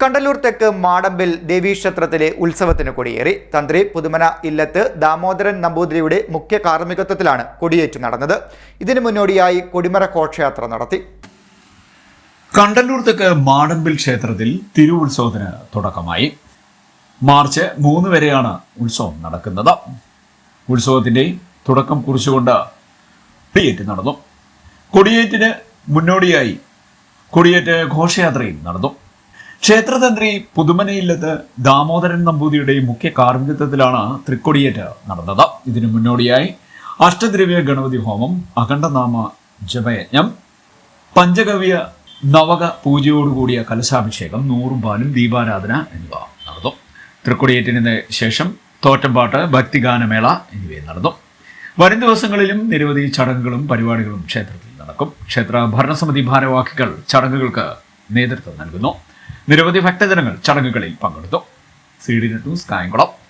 കണ്ടല്ലൂർ തെക്ക് മാടമ്പിൽ ദേവീക്ഷേത്രത്തിലെ ഉത്സവത്തിന് കൊടിയേറി. തന്ത്രി പുതുമന ഇല്ലത്ത് ദാമോദരൻ നമ്പൂതിരിയുടെ മുഖ്യ കാർമ്മികത്വത്തിലാണ് കൊടിയേറ്റ് നടന്നത്. ഇതിനു മുന്നോടിയായി കൊടിമര ഘോഷയാത്ര നടത്തി. കണ്ടല്ലൂർ തെക്ക് മാടമ്പിൽ ക്ഷേത്രത്തിൽ തിരുവുത്സവത്തിന് തുടക്കമായി. മാർച്ച് മൂന്ന് വരെയാണ് ഉത്സവം നടക്കുന്നത്. ഉത്സവത്തിന്റെ തുടക്കം കുറിച്ചുകൊണ്ട് കൊടിയേറ്റ് നടന്നു. കൊടിയേറ്റിന് മുന്നോടിയായി കൊടിയേറ്റ് ഘോഷയാത്രയും നടന്നു. ക്ഷേത്രതന്ത്രി പുതുമനയില്ലത്ത് ദാമോദരൻ നമ്പൂതിരിയുടെ മുഖ്യ കാർമ്മികത്വത്തിലാണ് തൃക്കൊടിയേറ്റ് നടന്നത്. ഇതിനു മുന്നോടിയായി അഷ്ടദ്രവ്യ ഗണപതി ഹോമം അഖണ്ഡനാമ ജപയജ്ഞം പഞ്ചഗവ്യ നവക പൂജയോടുകൂടിയ കലശാഭിഷേകം നൂറും പാലും ദീപാരാധന എന്നിവ നടന്നു. തൃക്കൊടിയേറ്റിന് ശേഷം തോറ്റമ്പാട്ട് ഭക്തിഗാനമേള എന്നിവയും നടന്നു. വരും ദിവസങ്ങളിലും നിരവധി ചടങ്ങുകളും പരിപാടികളും ക്ഷേത്രത്തിൽ നടക്കും. ക്ഷേത്ര ഭരണസമിതി ഭാരവാഹികൾ ചടങ്ങുകൾക്ക് നേതൃത്വം നൽകുന്നു. നിരവധി ഭക്തജനങ്ങൾ ചടങ്ങുകളിൽ പങ്കെടുത്തു. C D news Kayamkulam.